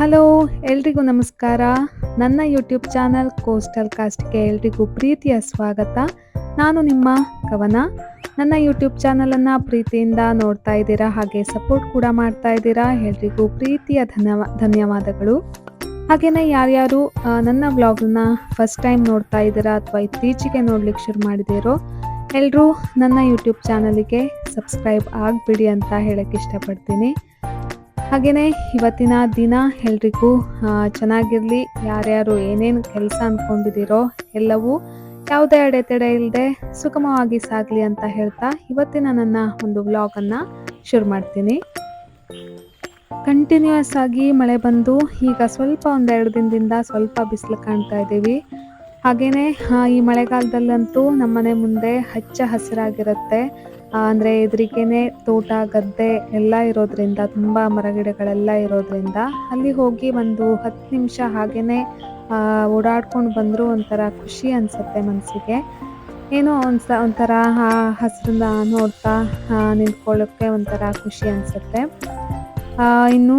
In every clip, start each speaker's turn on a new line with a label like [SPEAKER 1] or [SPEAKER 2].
[SPEAKER 1] Hello, ಎಲ್ರಿಗೂ ನಮಸ್ಕಾರ. ನನ್ನ ಯೂಟ್ಯೂಬ್ ಚಾನಲ್ ಕೋಸ್ಟಲ್ ಕಾಸ್ಟ್ಗೆ ಎಲ್ರಿಗೂ ಪ್ರೀತಿಯ ಸ್ವಾಗತ. ನಾನು ನಿಮ್ಮ ಕವನ. ನನ್ನ ಯೂಟ್ಯೂಬ್ ಚಾನಲನ್ನು ಪ್ರೀತಿಯಿಂದ ನೋಡ್ತಾ ಇದ್ದೀರಾ, ಹಾಗೆ ಸಪೋರ್ಟ್ ಕೂಡ ಮಾಡ್ತಾ ಇದ್ದೀರಾ, ಎಲ್ರಿಗೂ ಪ್ರೀತಿಯ ಧನ್ಯವಾ, ಧನ್ಯವಾದಗಳು. ಹಾಗೆಯೇ ಯಾರ್ಯಾರು ನನ್ನ ವ್ಲಾಗ್ನ ಫಸ್ಟ್ ಟೈಮ್ ನೋಡ್ತಾ ಇದ್ದೀರಾ ಅಥವಾ ಇತ್ತೀಚೆಗೆ ನೋಡ್ಲಿಕ್ಕೆ ಶುರು ಮಾಡಿದ್ದೀರೋ ಎಲ್ಲರೂ ನನ್ನ ಯೂಟ್ಯೂಬ್ ಚಾನಲಿಗೆ ಸಬ್ಸ್ಕ್ರೈಬ್ ಆಗಿಬಿಡಿ ಅಂತ ಹೇಳಕ್ಕೆ ಇಷ್ಟಪಡ್ತೀನಿ. ಹಾಗೆಯೇ ಇವತ್ತಿನ ದಿನ ಎಲ್ರಿಗೂ ಚೆನ್ನಾಗಿರಲಿ. ಯಾರ್ಯಾರು ಏನೇನು ಕೆಲಸ ಅಂದ್ಕೊಂಡಿದ್ದೀರೋ ಎಲ್ಲವೂ ಯಾವುದೇ ಅಡೆತಡೆ ಇಲ್ಲದೆ ಸುಗಮವಾಗಿ ಸಾಗಲಿ ಅಂತ ಹೇಳ್ತಾ ಇವತ್ತಿನ ನನ್ನ ಒಂದು ವ್ಲಾಗನ್ನು ಶುರು ಮಾಡ್ತೀನಿ. ಕಂಟಿನ್ಯೂಯಸ್ ಆಗಿ ಮಳೆ ಬಂದು ಈಗ ಸ್ವಲ್ಪ ಒಂದೆರಡು ದಿನದಿಂದ ಸ್ವಲ್ಪ ಬಿಸಿಲು ಕಾಣ್ತಾ ಇದ್ದೀವಿ. ಹಾಗೆಯೇ ಈ ಮಳೆಗಾಲದಲ್ಲಂತೂ ನಮ್ಮನೆ ಮುಂದೆ ಹಚ್ಚ ಹಸಿರಾಗಿರುತ್ತೆ. ಅಂದ್ರೆ ಎದುರಿಗೇನೆ ತೋಟ, ಗದ್ದೆ ಎಲ್ಲ ಇರೋದ್ರಿಂದ, ತುಂಬ ಮರಗಿಡಗಳೆಲ್ಲ ಇರೋದ್ರಿಂದ ಅಲ್ಲಿ ಹೋಗಿ ಒಂದು ಹತ್ತು ನಿಮಿಷ ಹಾಗೇನೆ ಓಡಾಡ್ಕೊಂಡು ಬಂದರೂ ಒಂಥರ ಖುಷಿ ಅನಿಸುತ್ತೆ ಮನಸ್ಸಿಗೆ ಏನೋ ಒಂದು ಒಂಥರ ಹಸಿರನ್ನ ನೋಡ್ತಾ ನಿಂತ್ಕೊಳ್ಳೋಕ್ಕೆ ಒಂಥರ ಖುಷಿ ಅನಿಸುತ್ತೆ. ಇನ್ನು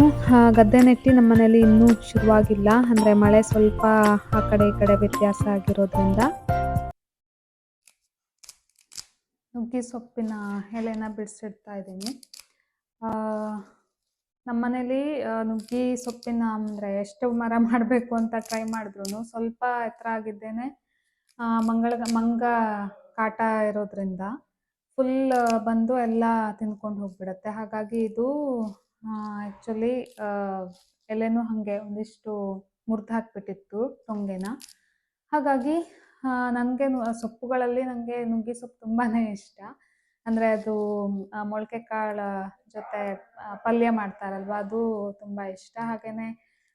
[SPEAKER 1] ಗದ್ದೆ ನೆಟ್ಟಿ ನಮ್ಮ ಮನೇಲಿ ಇನ್ನೂ ಶುರುವಾಗಿಲ್ಲ. ಅಂದರೆ ಮಳೆ ಸ್ವಲ್ಪ ಆ ಕಡೆ ಈ ಕಡೆ ವ್ಯತ್ಯಾಸ ಆಗಿರೋದ್ರಿಂದ. ನುಗ್ಗಿ ಸೊಪ್ಪಿನ ಎಲೆನ ಬಿಡಿಸಿಡ್ತಾ ಇದ್ದೀನಿ. ನಮ್ಮ ಮನೇಲಿ ಆ, ನುಗ್ಗಿ ಸೊಪ್ಪಿನ ಅಂದರೆ ಎಷ್ಟು ಮರ ಮಾಡಬೇಕು ಅಂತ ಟ್ರೈ ಮಾಡಿದ್ರು ಸ್ವಲ್ಪ ಎತ್ತರ ಆಗಿದ್ದೇನೆ. ಮಂಗಳ ಮಂಗ ಕಾಟ ಇರೋದ್ರಿಂದ ಫುಲ್ ಬಂದು ಎಲ್ಲ ತಿನ್ಕೊಂಡು ಹೋಗ್ಬಿಡತ್ತೆ. ಹಾಗಾಗಿ ಇದು ಆ್ಯಕ್ಚುಲಿ ಎಲೆನೂ ಹಾಗೆ ಒಂದಿಷ್ಟು ಮುರಿದು ಹಾಕ್ಬಿಟ್ಟಿತ್ತು ಟೊಂಗೆನ ಹಾಗಾಗಿ ನನಗೆ ಸೊಪ್ಪುಗಳಲ್ಲಿ ನನಗೆ ನುಗ್ಗಿ ಸೊಪ್ಪು ತುಂಬಾ ಇಷ್ಟ. ಅಂದರೆ ಅದು ಮೊಳಕೆ ಕಾಳು ಜೊತೆ ಪಲ್ಯ ಮಾಡ್ತಾರಲ್ವ, ಅದು ತುಂಬ ಇಷ್ಟ. ಹಾಗೆಯೇ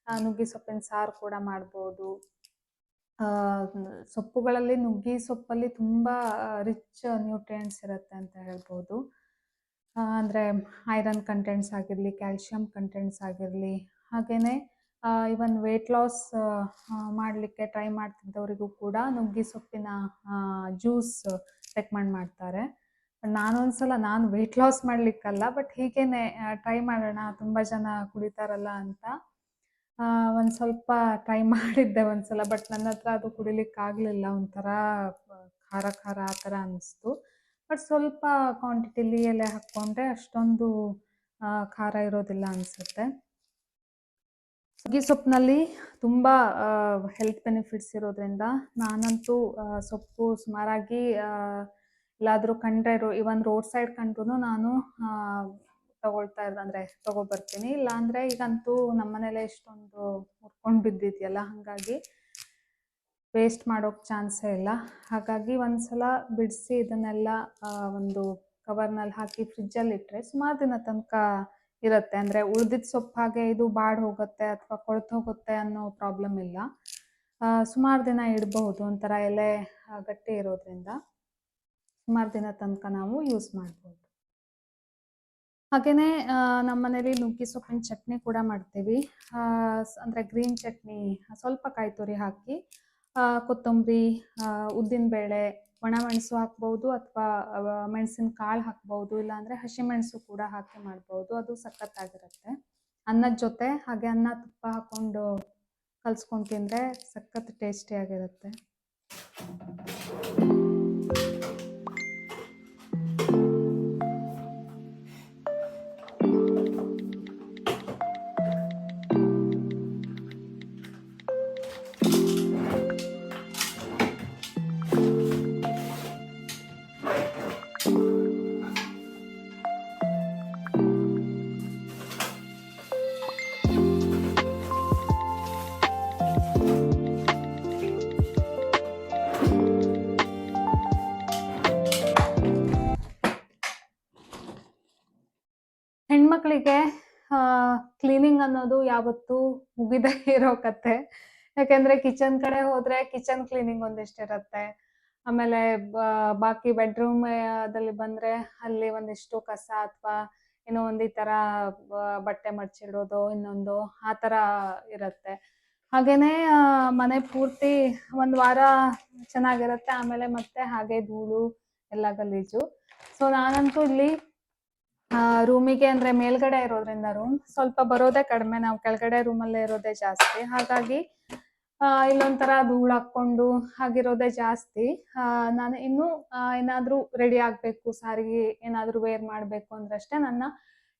[SPEAKER 1] ನುಗ್ಗಿ ಸೊಪ್ಪಿನ ಸಾರು ಕೂಡ ಮಾಡ್ಬೋದು. ಸೊಪ್ಪುಗಳಲ್ಲಿ ನುಗ್ಗಿ ಸೊಪ್ಪಲ್ಲಿ ತುಂಬ ರಿಚ್ ನ್ಯೂಟ್ರಿಯೆಂಟ್ಸ್ ಇರುತ್ತೆ ಅಂತ ಹೇಳ್ಬೋದು. ಅಂದರೆ ಐರನ್ ಕಂಟೆಂಟ್ಸ್ ಆಗಿರಲಿ, ಕ್ಯಾಲ್ಶಿಯಂ ಕಂಟೆಂಟ್ಸ್ ಆಗಿರಲಿ ಹಾಗೆಯೇ ಇವನ್ ವೆಯ್ಟ್ ಲಾಸ್ ಮಾಡಲಿಕ್ಕೆ ಟ್ರೈ ಮಾಡ್ತಿದ್ದವರಿಗೂ ಕೂಡ ನುಗ್ಗಿ ಸೊಪ್ಪಿನ ಜ್ಯೂಸ್ ರೆಕಮೆಂಡ್ ಮಾಡ್ತಾರೆ. ನಾನು ಒಂದ್ಸಲ ನಾನು ವೆಯ್ಟ್ ಲಾಸ್ ಮಾಡಲಿಕ್ಕಲ್ಲ ಬಟ್ ಹೀಗೇನೆ ಟ್ರೈ ಮಾಡೋಣ, ತುಂಬ ಜನ ಕುಡಿತಾರಲ್ಲ ಅಂತ. ಒಂದು ಸ್ವಲ್ಪ ಟ್ರೈ ಮಾಡಿದ್ದೆ ಒಂದ್ಸಲ ಬಟ್ ನನ್ನ ಹತ್ರ ಅದು ಕುಡಿಲಿಕ್ಕೆ ಆಗಲಿಲ್ಲ, ಒಂಥರ ಖಾರ ಖಾರ ಆ ಥರ ಅನ್ನಿಸ್ತು. ಬಟ್ ಸ್ವಲ್ಪ ಕ್ವಾಂಟಿಟಿಲಿ ಎಲೆ ಹಾಕ್ಕೊಂಡ್ರೆ ಅಷ್ಟೊಂದು ಖಾರ ಇರೋದಿಲ್ಲ ಅನಿಸುತ್ತೆ. ಸುಗ್ಗಿ ಸೊಪ್ಪಿನಲ್ಲಿ ತುಂಬ ಹೆಲ್ತ್ ಬೆನಿಫಿಟ್ಸ್ ಇರೋದ್ರಿಂದ ನಾನಂತೂ ಸೊಪ್ಪು ಸುಮಾರಾಗಿ ಎಲ್ಲಾದರೂ ಕಂಡ್ರೆ ಇವನ್ ರೋಡ್ ಸೈಡ್ ಕಂಡ್ರೂ ನಾನು ತಗೊಳ್ತಾ ಇರೋದು ಅಂದರೆ ತಗೊಬರ್ತೀನಿ. ಇಲ್ಲಾಂದರೆ ಈಗಂತೂ ನಮ್ಮನೇಲೆ ಇಷ್ಟೊಂದು ಮುರ್ಕೊಂಡು ಬಿದ್ದಿದೆಯಲ್ಲ, ಹಾಗಾಗಿ ವೇಸ್ಟ್ ಮಾಡೋಕ್ಕೆ ಚಾನ್ಸೇ ಇಲ್ಲ. ಹಾಗಾಗಿ ಒಂದ್ಸಲ ಬಿಡಿಸಿ ಇದನ್ನೆಲ್ಲ ಒಂದು ಕವರ್ನಲ್ಲಿ ಹಾಕಿ ಫ್ರಿಜ್ಜಲ್ಲಿ ಇಟ್ಟರೆ ಸುಮಾರು ದಿನ ತನಕ ಇರುತ್ತೆ. ಅಂದ್ರೆ ಉಳಿದಿದ್ದ ಸೊಪ್ಪು ಹಾಗೆ ಇದು ಬಾಡ್ ಹೋಗುತ್ತೆ ಅಥವಾ ಕೊಳ್ತು ಹೋಗುತ್ತೆ ಅನ್ನೋ ಪ್ರಾಬ್ಲಮ್ ಇಲ್ಲ. ಸುಮಾರು ದಿನ ಇಡಬಹುದು. ಒಂಥರ ಎಲೆ ಗಟ್ಟಿ ಇರೋದ್ರಿಂದ ಸುಮಾರು ದಿನ ತನಕ ನಾವು ಯೂಸ್ ಮಾಡ್ಬೋದು. ಹಾಗೆಯೇ ನಮ್ಮ ಮನೇಲಿ ನುಗ್ಗಿ ಸೊಪ್ಪಿನ ಚಟ್ನಿ ಕೂಡ ಮಾಡ್ತೀವಿ. ಅಂದ್ರೆ ಗ್ರೀನ್ ಚಟ್ನಿ, ಸ್ವಲ್ಪ ಕಾಯಿ ತುರಿ ಹಾಕಿ ಕೊತ್ತಂಬರಿ ಉದ್ದಿನ ಕೊತ್ತಂಬರಿ ಉದ್ದಿನಬೇಳೆ ಒಣಮೆಣಸು ಹಾಕ್ಬೋದು ಅಥವಾ ಮೆಣಸಿನ ಕಾಳು ಹಾಕ್ಬೋದು, ಇಲ್ಲಾಂದರೆ ಹಸಿಮೆಣಸು ಕೂಡ ಹಾಕಿ ಮಾಡ್ಬೋದು. ಅದು ಸಖತ್ತಾಗಿರುತ್ತೆ. ಅನ್ನದ ಜೊತೆ ಹಾಗೆ ಅನ್ನ ತುಪ್ಪ ಹಾಕ್ಕೊಂಡು ಕಲ್ಸ್ಕೊಂಡು ತಿಂದರೆ ಸಖತ್ ಟೇಸ್ಟಿಯಾಗಿರುತ್ತೆ ಅನ್ನೋದು ಯಾವತ್ತೂ ಮುಗಿದ ಇರೋ ಕತೆ ಯಾಕೆಂದ್ರೆ ಕಿಚನ್ ಕಡೆ ಹೋದ್ರೆ ಕಿಚನ್ ಕ್ಲೀನಿಂಗ್ ಒಂದಿಷ್ಟಿರತ್ತೆ. ಆಮೇಲೆ ಬಾಕಿ ಬೆಡ್ರೂಮ್ ಅದಲ್ಲಿ ಬಂದ್ರೆ ಅಲ್ಲಿ ಒಂದಿಷ್ಟು ಕಸ ಅಥವಾ ಏನೋ ಒಂದ್ ಈ ತರ ಬಟ್ಟೆ ಮಡ್ಚಿಡೋದು ಇನ್ನೊಂದು ಆ ತರ ಇರತ್ತೆ. ಹಾಗೇನೆ ಮನೆ ಪೂರ್ತಿ ಒಂದ್ ವಾರ ಚೆನ್ನಾಗಿರುತ್ತೆ. ಆಮೇಲೆ ಮತ್ತೆ ಹಾಗೆ ಧೂಳು, ಎಲ್ಲ ಗಲೀಜು. ಸೊ ನಾನಂತೂ ಇಲ್ಲಿ ರೂಮಿಗೆ ಅಂದ್ರೆ ಮೇಲ್ಗಡೆ ಇರೋದ್ರಿಂದ ರೂಮ್ ಸ್ವಲ್ಪ ಬರೋದೇ ಕಡಿಮೆ. ನಾವು ಕೆಳಗಡೆ ರೂಮಲ್ಲೇ ಇರೋದೇ ಜಾಸ್ತಿ. ಹಾಗಾಗಿ ಇಲ್ಲೊಂಥರ ಧೂಳು ಹಾಕೊಂಡು ಹಾಗಿರೋದೇ ಜಾಸ್ತಿ. ನಾನು ಇನ್ನೂ ಏನಾದರೂ ರೆಡಿ ಆಗ್ಬೇಕು, ಸಾರಿಗೆ ಏನಾದರೂ ವೇರ್ ಮಾಡ್ಬೇಕು ಅಂದ್ರಷ್ಟೇ ನನ್ನ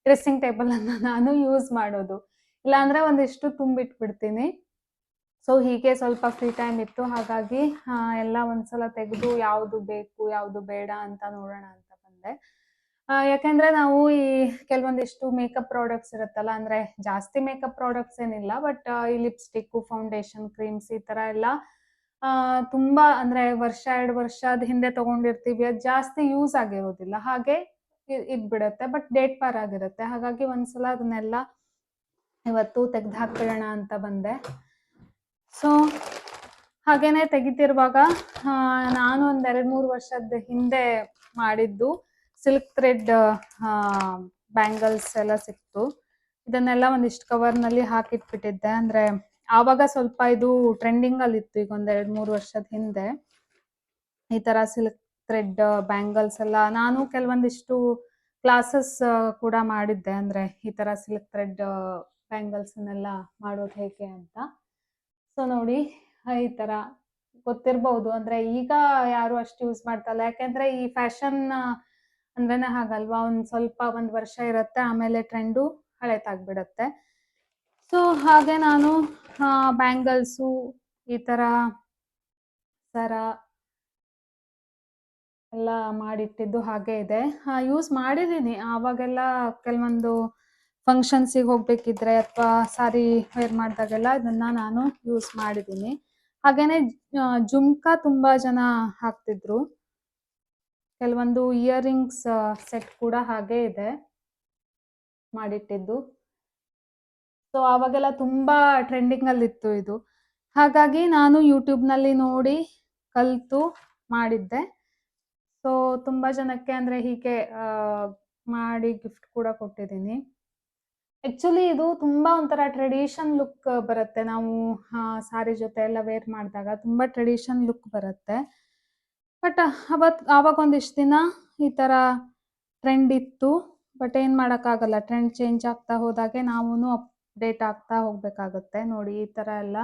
[SPEAKER 1] ಡ್ರೆಸ್ಸಿಂಗ್ ಟೇಬಲ್ ಅನ್ನ ನಾನು ಯೂಸ್ ಮಾಡೋದು. ಇಲ್ಲಾಂದ್ರೆ ಒಂದಿಷ್ಟು ತುಂಬಿಟ್ಬಿಡ್ತೀನಿ. ಸೊ ಹೀಗೆ ಸ್ವಲ್ಪ ಫ್ರೀ ಟೈಮ್ ಇತ್ತು. ಹಾಗಾಗಿ ಎಲ್ಲ ಒಂದ್ಸಲ ತೆಗೆದು ಯಾವುದು ಬೇಕು, ಯಾವುದು ಬೇಡ ಅಂತ ನೋಡೋಣ ಅಂತ ಬಂದೆ. ಯಾಕಂದ್ರೆ ನಾವು ಈ ಕೆಲವೊಂದಿಷ್ಟು ಮೇಕಪ್ ಪ್ರಾಡಕ್ಟ್ಸ್ ಇರುತ್ತಲ್ಲ, ಅಂದ್ರೆ ಜಾಸ್ತಿ ಮೇಕಪ್ ಪ್ರಾಡಕ್ಟ್ಸ್ ಏನಿಲ್ಲ ಬಟ್ ಈ ಲಿಪ್ಸ್ಟಿಕ್ ಫೌಂಡೇಶನ್ ಕ್ರೀಮ್ಸ್ ಈ ತರ ಎಲ್ಲ ತುಂಬಾ ಅಂದ್ರೆ ವರ್ಷ, ಎರಡು ವರ್ಷದ ಹಿಂದೆ ತಗೊಂಡಿರ್ತೀವಿ. ಅದು ಜಾಸ್ತಿ ಯೂಸ್ ಆಗಿರೋದಿಲ್ಲ. ಹಾಗೆ ಇದ್ ಇದ್ಬಿಡತ್ತೆ ಬಟ್ ಡೇಟ್ ಪಾರ್ ಆಗಿರುತ್ತೆ. ಹಾಗಾಗಿ ಒಂದ್ಸಲ ಅದನ್ನೆಲ್ಲ ಇವತ್ತು ತೆಗ್ದು ಹಾಕ್ಬಿಡೋಣ ಅಂತ ಬಂದೆ. ಸೊ ಹಾಗೇನೆ ತೆಗಿತಿರುವಾಗ ನಾನು ಒಂದ್ ಎರಡ್ ಮೂರು ವರ್ಷದ ಹಿಂದೆ ಮಾಡಿದ್ದು. ಸಿಲ್ಕ್ ಥ್ರೆಡ್ ಬ್ಯಾಂಗಲ್ಸ್ ಎಲ್ಲ ಸಿಕ್ತು. ಇದನ್ನೆಲ್ಲ ಒಂದಿಷ್ಟು ಕವರ್ನಲ್ಲಿ ಹಾಕಿಟ್ಬಿಟ್ಟಿದ್ದೆ. ಅಂದ್ರೆ ಆವಾಗ ಸ್ವಲ್ಪ ಇದು ಟ್ರೆಂಡಿಂಗ್ ಅಲ್ಲಿ ಇತ್ತು, ಈಗ ಒಂದ್ ಎರಡ್ ಮೂರು ವರ್ಷದ ಹಿಂದೆ. ಈ ತರ ಸಿಲ್ಕ್ ಥ್ರೆಡ್, ಬ್ಯಾಂಗಲ್ಸ್ ಎಲ್ಲ ನಾನು ಕೆಲವೊಂದಿಷ್ಟು ಕ್ಲಾಸಸ್ ಕೂಡ ಮಾಡಿದ್ದೆ. ಅಂದ್ರೆ ಈ ತರ ಸಿಲ್ಕ್ ಥ್ರೆಡ್ ಬ್ಯಾಂಗಲ್ಸ್ ಅನ್ನೆಲ್ಲ ಮಾಡೋದು ಹೇಗೆ ಅಂತ. ಸೊ ನೋಡಿ ಈ ತರ ಗೊತ್ತಿರ್ಬೋದು. ಅಂದ್ರೆ ಈಗ ಯಾರು ಅಷ್ಟು ಯೂಸ್ ಮಾಡ್ತಲ್ಲ ಯಾಕೆಂದ್ರೆ ಈ ಫ್ಯಾಷನ್ ಅಂದ್ರೇನೆ ಹಾಗಲ್ವಾ? ಒಂದ್ ಸ್ವಲ್ಪ ಒಂದ್ ವರ್ಷ ಇರುತ್ತೆ, ಆಮೇಲೆ ಟ್ರೆಂಡು ಹಳೆತಾಗ್ಬಿಡತ್ತೆ. ಸೊ ಹಾಗೆ ನಾನು ಬ್ಯಾಂಗಲ್ಸು ಈ ತರ ಸರ ಎಲ್ಲ ಮಾಡಿಟ್ಟಿದ್ದು ಹಾಗೆ ಇದೆ. ಯೂಸ್ ಮಾಡಿದೀನಿ. ಆವಾಗೆಲ್ಲ ಕೆಲವೊಂದು ಫಂಕ್ಷನ್ಸಿಗೆ ಹೋಗ್ಬೇಕಿದ್ರೆ ಅಥವಾ ಸಾರಿ ವೇರ್ ಮಾಡಿದಾಗೆಲ್ಲ ಇದನ್ನ ನಾನು ಯೂಸ್ ಮಾಡಿದೀನಿ. ಹಾಗೇನೆ ಜುಮ್ಕಾ ತುಂಬಾ ಜನ ಹಾಕ್ತಿದ್ರು. ಕೆಲವೊಂದು ಇಯರಿಂಗ್ಸ್ ಸೆಟ್ ಕೂಡ ಹಾಗೆ ಇದೆ ಮಾಡಿಟ್ಟಿದ್ದು. ಸೊ ಅವಾಗೆಲ್ಲ ತುಂಬಾ ಟ್ರೆಂಡಿಂಗ್ ಅಲ್ಲಿ ಇತ್ತು ಇದು. ಹಾಗಾಗಿ ನಾನು ಯೂಟ್ಯೂಬ್ನಲ್ಲಿ ನೋಡಿ ಕಲ್ತು ಮಾಡಿದ್ದೆ. ಸೊ, ತುಂಬಾ ಜನಕ್ಕೆ ಅಂದ್ರೆ ಹೀಗೆ ಮಾಡಿ ಗಿಫ್ಟ್ ಕೂಡ ಕೊಟ್ಟಿದ್ದೀನಿ. ಆಕ್ಚುಲಿ ಇದು ತುಂಬಾ ಒಂಥರ ಟ್ರೆಡಿಷನ್ ಲುಕ್ ಬರುತ್ತೆ. ನಾವು ಸಾರಿ ಜೊತೆ ಎಲ್ಲ ವೇರ್ ಮಾಡಿದಾಗ ತುಂಬಾ ಟ್ರೆಡಿಷನ್ ಲುಕ್ ಬರುತ್ತೆ. ಬಟ್ ಅವತ್, ಆವಾಗ ಒಂದಿಷ್ಟು ದಿನ ಈ ತರ ಟ್ರೆಂಡ್ ಇತ್ತು. ಬಟ್ ಏನು ಮಾಡೋಕ್ಕಾಗಲ್ಲ. ಟ್ರೆಂಡ್ ಚೇಂಜ್ ಆಗ್ತಾ ಹೋದಾಗೆ ನಾವು ಅಪ್ಡೇಟ್ ಆಗ್ತಾ ಹೋಗ್ಬೇಕಾಗತ್ತೆ. ನೋಡಿ, ಈ ತರ ಎಲ್ಲ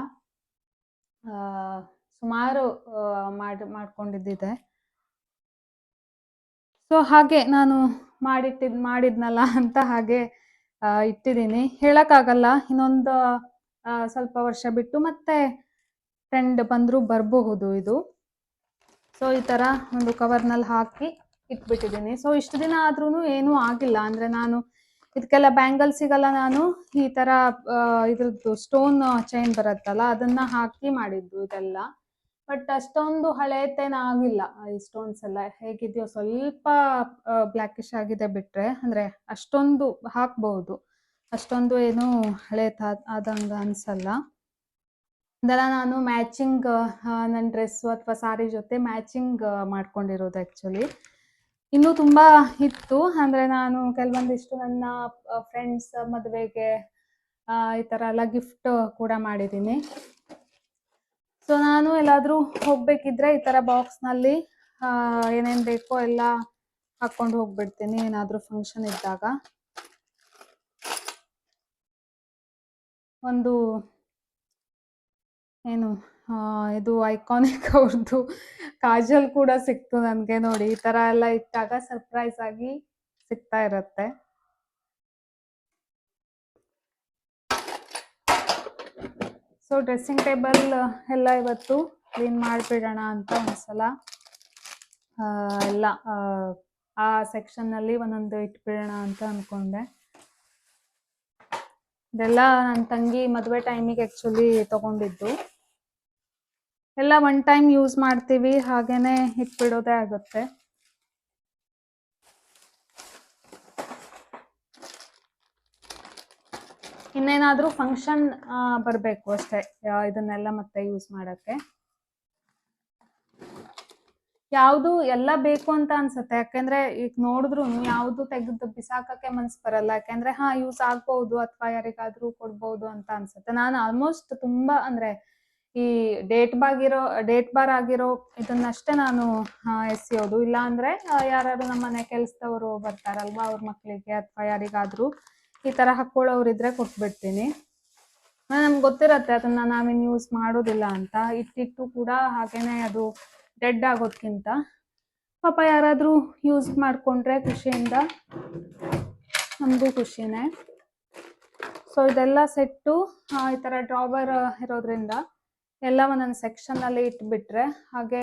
[SPEAKER 1] ಸುಮಾರು ಮಾಡಿ ಮಾಡ್, ಮಾಡ್ಕೊಂಡಿದ್ದಿದೆ. ಸೊ ಹಾಗೆ ನಾನು ಮಾಡಿಟ್ಟಿದ್, ಮಾಡಿದ್ನಲ್ಲ ಅಂತ ಹಾಗೆ ಇಟ್ಟಿದ್ದೀನಿ. ಹೇಳೋಕ್ಕಾಗಲ್ಲ. ಇನ್ನೊಂದು ಸ್ವಲ್ಪ ವರ್ಷ ಬಿಟ್ಟು ಮತ್ತೆ ಟ್ರೆಂಡ್ ಬಂದರೂ ಬರಬಹುದು ಇದು. ಸೊ ಈ ಥರ ಒಂದು ಕವರ್ನಲ್ಲಿ ಹಾಕಿ ಇಟ್ಬಿಟ್ಟಿದ್ದೀನಿ. ಸೊ ಇಷ್ಟು ದಿನ ಆದ್ರೂ ಏನೂ ಆಗಿಲ್ಲ. ಅಂದರೆ ನಾನು ಇದಕ್ಕೆಲ್ಲ ಬ್ಯಾಂಗಲ್ಸಿಗೆಲ್ಲ ನಾನು ಈ ಥರ ಇದ್ರದ್ದು ಸ್ಟೋನ್ ಚೈನ್ ಬರುತ್ತಲ್ಲ, ಅದನ್ನ ಹಾಕಿ ಮಾಡಿದ್ದು ಇದೆಲ್ಲ. ಬಟ್ ಅಷ್ಟೊಂದು ಹಳೇತೇನಾಗಿಲ್ಲ ಈ ಸ್ಟೋನ್ಸ್ ಎಲ್ಲ. ಹೇಗಿದೆಯೋ ಸ್ವಲ್ಪ ಬ್ಲ್ಯಾಕಿಶ್ ಆಗಿದೆ ಬಿಟ್ರೆ, ಅಂದ್ರೆ ಅಷ್ಟೊಂದು ಹಾಕ್ಬಹುದು ಅಷ್ಟೊಂದು ಏನು ಹಳೆ ಆದಂಗ ಅನ್ಸಲ್ಲ. ಇದೆಲ್ಲ ನಾನು ಮ್ಯಾಚಿಂಗ್ ನನ್ನ ಡ್ರೆಸ್ಸು ಅಥವಾ ಸಾರಿ ಜೊತೆ ಮ್ಯಾಚಿಂಗ್ ಮಾಡ್ಕೊಂಡಿರೋದು ಆ್ಯಕ್ಚುಲಿ ಇನ್ನೂ ತುಂಬ ಇತ್ತು. ಅಂದರೆ ನಾನು ಕೆಲವೊಂದಿಷ್ಟು ನನ್ನ ಫ್ರೆಂಡ್ಸ್ ಮದುವೆಗೆ ಈ ಥರ ಎಲ್ಲ ಗಿಫ್ಟ್ ಕೂಡ ಮಾಡಿದ್ದೀನಿ. ಸೊ ನಾನು ಎಲ್ಲಾದರೂ ಹೋಗ್ಬೇಕಿದ್ರೆ ಈ ಥರ ಬಾಕ್ಸ್ನಲ್ಲಿ ಏನೇನು ಬೇಕೋ ಎಲ್ಲ ಹಾಕ್ಕೊಂಡು ಹೋಗ್ಬಿಡ್ತೀನಿ. ಏನಾದರೂ ಫಂಕ್ಷನ್ ಇದ್ದಾಗ. ಒಂದು ಏನು ಇದು ಐಕಾನಿಕ್ ಅವ್ರದ್ದು ಕಾಜಲ್ ಕೂಡ ಸಿಕ್ತು ನನಗೆ ನೋಡಿ. ಈ ತರ ಎಲ್ಲ ಇಟ್ಟಾಗ ಸರ್ಪ್ರೈಸ್ ಆಗಿ ಸಿಗ್ತಾ ಇರತ್ತೆ. ಸೊ ಡ್ರೆಸ್ಸಿಂಗ್ ಟೇಬಲ್ ಎಲ್ಲ ಇವತ್ತು ಕ್ಲೀನ್ ಮಾಡಿಬಿಡೋಣ ಅಂತ ಒಂದ್ಸಲ. ಎಲ್ಲ ಆ, ಸೆಕ್ಷನ್ ಸೆಕ್ಷನ್ನಲ್ಲಿ ಒಂದೊಂದು ಇಟ್ಬಿಡೋಣ ಅಂತ ಅನ್ಕೊಂಡೆ. ಇದೆಲ್ಲ ನನ್ನ ತಂಗಿ ಮದುವೆ ಟೈಮಿಗೆ ಆ್ಯಕ್ಚುಲಿ ತಗೊಂಡಿದ್ದು. ಎಲ್ಲ ಒನ್ ಟೈಮ್ ಯೂಸ್ ಮಾಡ್ತೀವಿ, ಹಾಗೇನೆ ಇಟ್ಬಿಡೋದೇ ಆಗುತ್ತೆ. ಇನ್ನೇನಾದ್ರೂ ಫಂಕ್ಷನ್ ಬರಬೇಕು ಅಷ್ಟೇ ಇದನ್ನೆಲ್ಲ ಮತ್ತೆ ಯೂಸ್ ಮಾಡಕ್ಕೆ. ಯಾವುದು ಎಲ್ಲ ಬೇಕು ಅಂತ ಅನ್ಸುತ್ತೆ, ಯಾಕಂದ್ರೆ ಈಗ ನೋಡಿದ್ರು ಯಾವುದು ತೆಗೆದು ಬಿಸಾಕಕ್ಕೆ ಮನ್ಸ್ ಬರಲ್ಲ, ಯಾಕಂದ್ರೆ, ಹಾ ಯೂಸ್ ಆಗ್ಬಹುದು ಅಥವಾ ಯಾರಿಗಾದ್ರೂ ಕೊಡ್ಬಹುದು ಅಂತ ಅನ್ಸುತ್ತೆ. ನಾನು ಆಲ್ಮೋಸ್ಟ್ ತುಂಬಾ, ಅಂದ್ರೆ ಈ ಡೇಟ್ ಬಾಗಿರೋ, ಡೇಟ್ ಬಾರ್ ಆಗಿರೋ ಇದನ್ನಷ್ಟೇ ನಾನು ಎಸೆಯೋದು ಇಲ್ಲ ಅಂದ್ರೆ ಯಾರು ನಮ್ಮ ಮನೆ ಕೆಲಸದವರು ಬರ್ತಾರಲ್ವಾ ಅವ್ರ ಮಕ್ಕಳಿಗೆ ಅಥವಾ ಯಾರಿಗಾದ್ರೂ, ಈ ತರ ಹಾಕೊಳ್ಳೋರಿದ್ರೆ ಕೊಟ್ಬಿಡ್ತೀನಿ. ನಮ್ಗೆ ಗೊತ್ತಿರತ್ತೆ ಅದನ್ನ ನಾವೇನು ಯೂಸ್ ಮಾಡೋದಿಲ್ಲ ಅಂತ. ಇಟ್ಟಿಟ್ಟು ಕೂಡ ಹಾಗೇನೆ ಅದು ಡೆಡ್ ಆಗೋದ್ಕಿಂತ. ಪಾಪ ಯಾರಾದ್ರೂ ಯೂಸ್ ಮಾಡ್ಕೊಂಡ್ರೆ ಖುಷಿಯಿಂದ, ನಮಗೂ ಖುಷಿನೇ. ಸೊ, ಇದೆಲ್ಲ ಸೆಟ್ಟು ಈ ಥರ ಡ್ರಾವರ್ ಇರೋದ್ರಿಂದ ಎಲ್ಲ ಒಂದೊಂದು ಸೆಕ್ಷನ್ ಅಲ್ಲಿ ಇಟ್ಬಿಟ್ರೆ ಹಾಗೆ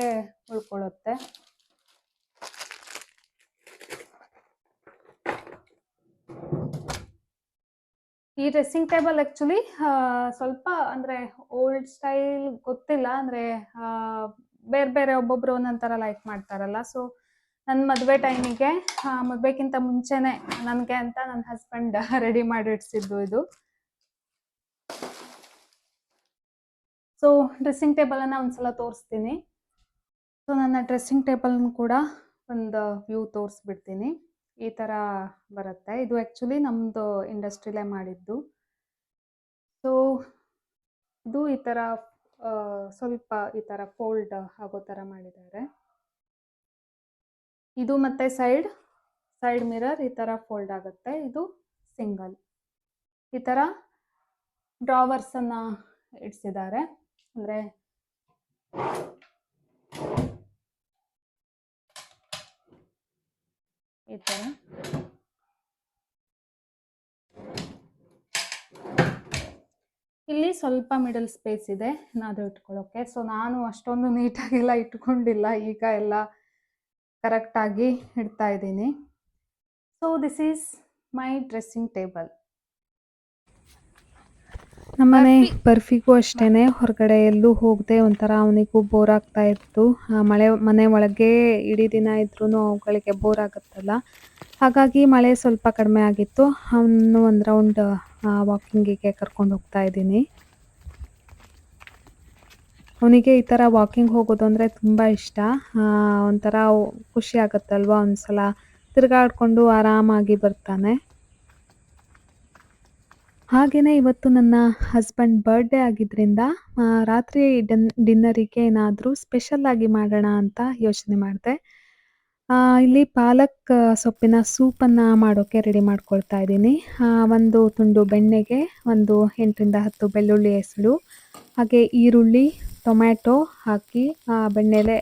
[SPEAKER 1] ಉಳ್ಕೊಳ್ಳುತ್ತೆ. ಈ ಡ್ರೆಸ್ಸಿಂಗ್ ಟೇಬಲ್ ಆಕ್ಚುಲಿ ಸ್ವಲ್ಪ ಅಂದ್ರೆ ಓಲ್ಡ್ ಸ್ಟೈಲ್ ಗೊತ್ತಿಲ್ಲ, ಅಂದ್ರೆ ಬೇರೆ ಬೇರೆ ಒಬ್ಬೊಬ್ರು ಒಂದೊಂಥರ ಲೈಕ್ ಮಾಡ್ತಾರಲ್ಲ. ಸೊ ನನ್ನ ಮದುವೆ ಟೈಮಿಗೆ ಮದುವೆಗಿಂತ ಮುಂಚೆನೆ ನನಗೆ ಅಂತ ನನ್ನ ಹಸ್ಬೆಂಡ್ ರೆಡಿ ಮಾಡಿ ಇಡ್ಸಿದ್ದು ಇದು. ಸೊ ಡ್ರೆಸ್ಸಿಂಗ್ ಟೇಬಲನ್ನು ಒಂದ್ಸಲ ತೋರಿಸ್ತೀನಿ. ಸೊ ನನ್ನ ಡ್ರೆಸ್ಸಿಂಗ್ ಟೇಬಲ್ ಕೂಡ ಒಂದು ವ್ಯೂ ತೋರಿಸ್ಬಿಡ್ತೀನಿ. ಈ ಥರ ಬರುತ್ತೆ. ಇದು ಆ್ಯಕ್ಚುಲಿ ನಮ್ಮದು ಇಂಡಸ್ಟ್ರಿಲೇ ಮಾಡಿದ್ದು. ಸೊ ಇದು ಈ ಥರ ಸ್ವಲ್ಪ ಈ ಥರ ಫೋಲ್ಡ್ ಆಗೋ ಥರ ಮಾಡಿದ್ದಾರೆ. ಇದು ಮತ್ತೆ ಸೈಡ್ ಸೈಡ್ ಮಿರರ್ ಈ ಥರ ಫೋಲ್ಡ್ ಆಗುತ್ತೆ. ಇದು ಸಿಂಗಲ್ ಈ ಥರ ಡ್ರಾವರ್ಸನ್ನು ಇಡ್ಸಿದ್ದಾರೆ. ಅಂದರೆ ಈ ಥರ ಇಲ್ಲಿ ಸ್ವಲ್ಪ ಮಿಡಲ್ ಸ್ಪೇಸ್ ಇದೆ ಏನಾದರೂ ಇಟ್ಕೊಳ್ಳೋಕೆ. ಸೊ ನಾನು ಅಷ್ಟೊಂದು ನೀಟಾಗೆಲ್ಲ ಇಟ್ಕೊಂಡಿಲ್ಲ. ಈಗ ಎಲ್ಲ ಕರೆಕ್ಟಾಗಿ ಇಡ್ತಾ ಇದ್ದೀನಿ. So this is my dressing table ನಮ್ಮನೆ ಬರ್ಫಿಗೂ ಅಷ್ಟೇನೆ. ಹೊರಗಡೆ ಎಲ್ಲೂ ಹೋಗದೆ ಒಂಥರ ಅವನಿಗೂ ಬೋರ್ ಆಗ್ತಾ ಇತ್ತು. ಮಳೆ ಮನೆ ಒಳಗೆ ಇಡೀ ದಿನ ಇದ್ರೂ ಅವುಗಳಿಗೆ ಬೋರ್ ಆಗುತ್ತಲ್ಲ. ಹಾಗಾಗಿ ಮಳೆ ಸ್ವಲ್ಪ ಕಡಿಮೆ ಆಗಿತ್ತು. ಅವನು ಒಂದು ರೌಂಡ್ ವಾಕಿಂಗಿಗೆ ಕರ್ಕೊಂಡು ಹೋಗ್ತಾ ಇದ್ದೀನಿ. ಅವನಿಗೆ ಈ ಥರ ವಾಕಿಂಗ್ ಹೋಗೋದು ಅಂದರೆ ತುಂಬ ಇಷ್ಟ. ಆ, ಒಂಥರ ಖುಷಿ ಆಗುತ್ತಲ್ವ? ಒಂದು ಸಲ ತಿರ್ಗಾಡ್ಕೊಂಡು ಆರಾಮಾಗಿ ಬರ್ತಾನೆ. ಹಾಗೆಯೇ ಇವತ್ತು ನನ್ನ ಹಸ್ಬೆಂಡ್ ಬರ್ಡೇ ಆಗಿದ್ದರಿಂದ ರಾತ್ರಿ ಡನ್ ಡಿನ್ನರಿಗೆ ಏನಾದರೂ ಸ್ಪೆಷಲ್ ಆಗಿ ಮಾಡೋಣ ಅಂತ ಯೋಚನೆ ಮಾಡಿದೆ. ಇಲ್ಲಿ ಪಾಲಕ್ ಸೊಪ್ಪಿನ ಸೂಪನ್ನು ಮಾಡೋಕ್ಕೆ ರೆಡಿ ಮಾಡ್ಕೊಳ್ತಾ ಇದ್ದೀನಿ. ಒಂದು ತುಂಡು ಬೆಣ್ಣೆಗೆ ಒಂದು ಎಂಟರಿಂದ ಹತ್ತು ಬೆಳ್ಳುಳ್ಳಿ ಹೆಸರು ಹಾಗೆ ಈರುಳ್ಳಿ, ಟೊಮ್ಯಾಟೊ ಹಾಕಿ ಬೆಣ್ಣೆಲೆ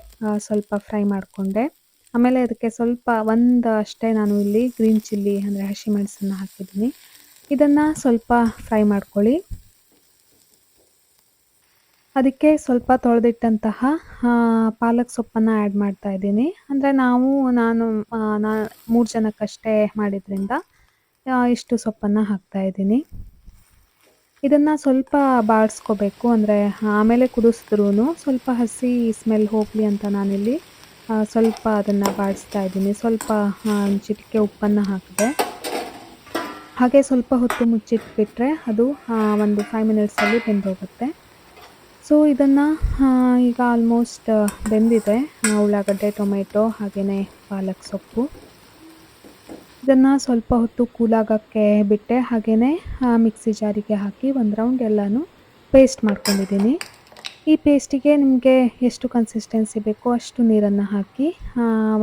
[SPEAKER 1] ಸ್ವಲ್ಪ ಫ್ರೈ ಮಾಡಿಕೊಂಡೆ. ಆಮೇಲೆ ಅದಕ್ಕೆ ಸ್ವಲ್ಪ ಒಂದು ಅಷ್ಟೇ ನಾನು ಇಲ್ಲಿ ಗ್ರೀನ್ ಚಿಲ್ಲಿ ಅಂದರೆ ಹಸಿಮೆಣಸನ್ನು ಹಾಕಿದ್ದೀನಿ. ಇದನ್ನು ಸ್ವಲ್ಪ ಫ್ರೈ ಮಾಡ್ಕೊಳ್ಳಿ. ಅದಕ್ಕೆ ಸ್ವಲ್ಪ ತೊಳೆದಿಟ್ಟಂತಹ ಪಾಲಕ್ ಸೊಪ್ಪನ್ನು ಆ್ಯಡ್ ಮಾಡ್ತಾ ಇದ್ದೀನಿ. ಅಂದರೆ ನಾವು, ನಾನು ನಾ, ಮೂರು ಜನಕ್ಕಷ್ಟೇ ಮಾಡಿದ್ರಿಂದ ಇಷ್ಟು ಸೊಪ್ಪನ್ನು ಹಾಕ್ತಾ ಇದ್ದೀನಿ. ಇದನ್ನು ಸ್ವಲ್ಪ ಬಾಡಿಸ್ಕೋಬೇಕು ಅಂದರೆ, ಆಮೇಲೆ ಕುದಿಸಿದ್ರೂ ಸ್ವಲ್ಪ ಹಸಿ ಸ್ಮೆಲ್ ಹೋಗಲಿ ಅಂತ ನಾನಿಲ್ಲಿ ಸ್ವಲ್ಪ ಅದನ್ನು ಬಾಡಿಸ್ತಾ ಇದ್ದೀನಿ. ಸ್ವಲ್ಪ ಚಿಟಿಕೆ ಉಪ್ಪನ್ನು ಹಾಕಿದೆ. ಹಾಗೆ ಸ್ವಲ್ಪ ಹೊತ್ತು ಮುಚ್ಚಿಟ್ಬಿಟ್ರೆ ಅದು ಒಂದು ಫೈವ್ ಮಿನಿಟ್ಸಲ್ಲಿ ಬೆಂದೋಗುತ್ತೆ. ಸೊ ಇದನ್ನು ಈಗ ಆಲ್ಮೋಸ್ಟ್ ಬೆಂದಿದೆ. ಉಳ್ಳಾಗಡ್ಡೆ, ಟೊಮೆಟೊ ಹಾಗೆಯೇ ಪಾಲಕ್ ಸೊಪ್ಪು. ಇದನ್ನು ಸ್ವಲ್ಪ ಹೊತ್ತು ಕೂಲಾಗೋಕ್ಕೆ ಬಿಟ್ಟೆ ಹಾಗೆಯೇ ಮಿಕ್ಸಿ ಜಾರಿಗೆ ಹಾಕಿ ಒಂದು ರೌಂಡ್ ಎಲ್ಲನೂ ಪೇಸ್ಟ್ ಮಾಡ್ಕೊಂಡಿದ್ದೀನಿ. ಈ ಪೇಸ್ಟಿಗೆ ನಿಮಗೆ ಎಷ್ಟು ಕನ್ಸಿಸ್ಟೆನ್ಸಿ ಬೇಕೋ ಅಷ್ಟು ನೀರನ್ನು ಹಾಕಿ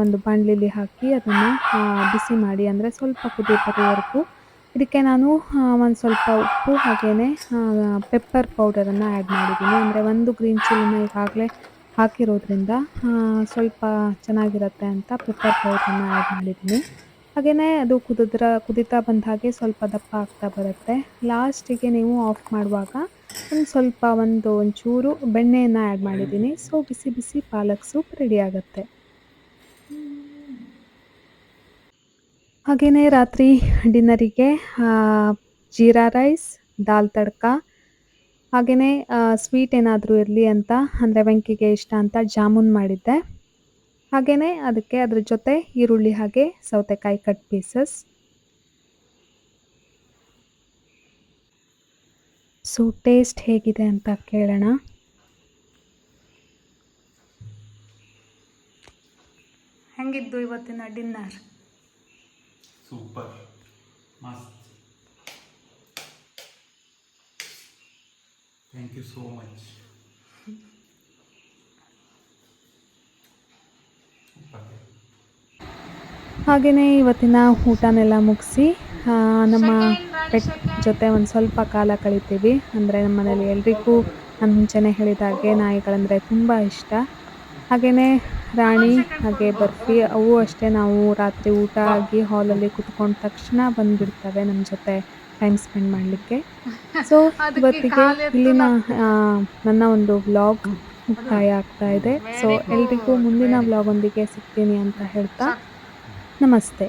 [SPEAKER 1] ಒಂದು ಬಾಣಲಿಲಿ ಹಾಕಿ ಅದನ್ನು ಬಿಸಿ ಮಾಡಿ, ಅಂದರೆ ಸ್ವಲ್ಪ ಕುದಿ ಬರೋವರೆಗೂ ಇದಕ್ಕೆ ನಾನು ಒಂದು ಸ್ವಲ್ಪ ಉಪ್ಪು ಹಾಗೆಯೇ ಪೆಪ್ಪರ್ ಪೌಡರನ್ನು ಆ್ಯಡ್ ಮಾಡಿದ್ದೀನಿ. ಅಂದರೆ ಒಂದು ಗ್ರೀನ್ ಚಿಲ್ಲಿನ ಈಗಾಗಲೇ ಹಾಕಿರೋದ್ರಿಂದ ಸ್ವಲ್ಪ ಚೆನ್ನಾಗಿರುತ್ತೆ ಅಂತ ಪೆಪ್ಪರ್ ಪೌಡರನ್ನು ಆ್ಯಡ್ ಮಾಡಿದ್ದೀನಿ. ಹಾಗೆಯೇ ಅದು ಕುದಿದ್ರ, ಕುದಿತಾ ಬಂದ ಹಾಗೆ ಸ್ವಲ್ಪ ದಪ್ಪ ಆಗ್ತಾ ಬರುತ್ತೆ. ಲಾಸ್ಟಿಗೆ ನೀವು ಆಫ್ ಮಾಡುವಾಗ ಒಂದು ಸ್ವಲ್ಪ ಒಂದು ಒಂಚೂರು ಬೆಣ್ಣೆಯನ್ನು ಆ್ಯಡ್ ಮಾಡಿದ್ದೀನಿ. ಸೊ ಬಿಸಿ ಬಿಸಿ ಪಾಲಕ್ ಸೂಪ್ ರೆಡಿ ಆಗುತ್ತೆ. ಹಾಗೆಯೇ ರಾತ್ರಿ ಡಿನ್ನರಿಗೆ ಜೀರಾ ರೈಸ್, ದಾಲ್ ತಡ್ಕ ಹಾಗೆಯೇ ಸ್ವೀಟ್ ಏನಾದರೂ ಇರಲಿ ಅಂತ ಅಂದರೆ ವೆಂಕಿಗೆ ಇಷ್ಟ ಅಂತ ಜಾಮೂನ್ ಮಾಡಿದ್ದೆ. ಹಾಗೆಯೇ ಅದಕ್ಕೆ ಅದ್ರ ಜೊತೆ ಈರುಳ್ಳಿ ಹಾಗೆ ಸೌತೆಕಾಯಿ ಕಟ್ ಪೀಸಸ್. ಸೊ ಟೇಸ್ಟ್ ಹೇಗಿದೆ ಅಂತ ಕೇಳೋಣ. ಹೆಂಗಿದ್ದು ಇವತ್ತಿನ ಡಿನ್ನರ್?
[SPEAKER 2] ಸೂಪರ್ ಮಸ್ತ್ ಥ್ಯಾಂಕ್ ಯು ಸೋ ಮಚ್
[SPEAKER 1] ಹಾಗೆಯೇ ಇವತ್ತಿನ ಊಟನೆಲ್ಲ ಮುಗಿಸಿ ನಮ್ಮ ಪೆಟ್ ಜೊತೆ ಒಂದು ಸ್ವಲ್ಪ ಕಾಲ ಕಳಿತೀವಿ. ಅಂದರೆ ನಮ್ಮ ಮನೇಲಿ ಎಲ್ರಿಗೂ ನಾನು ಮುಂಚೆನೇ ಹೇಳಿದ ಹಾಗೆ ನಾಯಿಗಳಂದರೆ ತುಂಬ ಇಷ್ಟ. ಹಾಗೆಯೇ ರಾಣಿ ಹಾಗೆ ಬರ್ಫಿ ಅವು ಅಷ್ಟೇ. ನಾವು ರಾತ್ರಿ ಊಟ ಆಗಿ ಹಾಲಲ್ಲಿ ಕುತ್ಕೊಂಡ ತಕ್ಷಣ ಬಂದುಬಿಡ್ತವೆ ನಮ್ಮ ಜೊತೆ ಟೈಮ್ ಸ್ಪೆಂಡ್ ಮಾಡಲಿಕ್ಕೆ. ಸೊ ಇವತ್ತಿಗೆ ಇಲ್ಲಿನ ನನ್ನ ಒಂದು ವ್ಲಾಗ್ ಮುಕ್ತಾಯ ಆಗ್ತಾ ಇದೆ. ಸೊ ಎಲ್ರಿಗೂ ಮುಂದಿನ ವ್ಲಾಗ್ ಒಂದಿಗೆ ಸಿಗ್ತೀನಿ ಅಂತ ಹೇಳ್ತಾ ನಮಸ್ತೆ.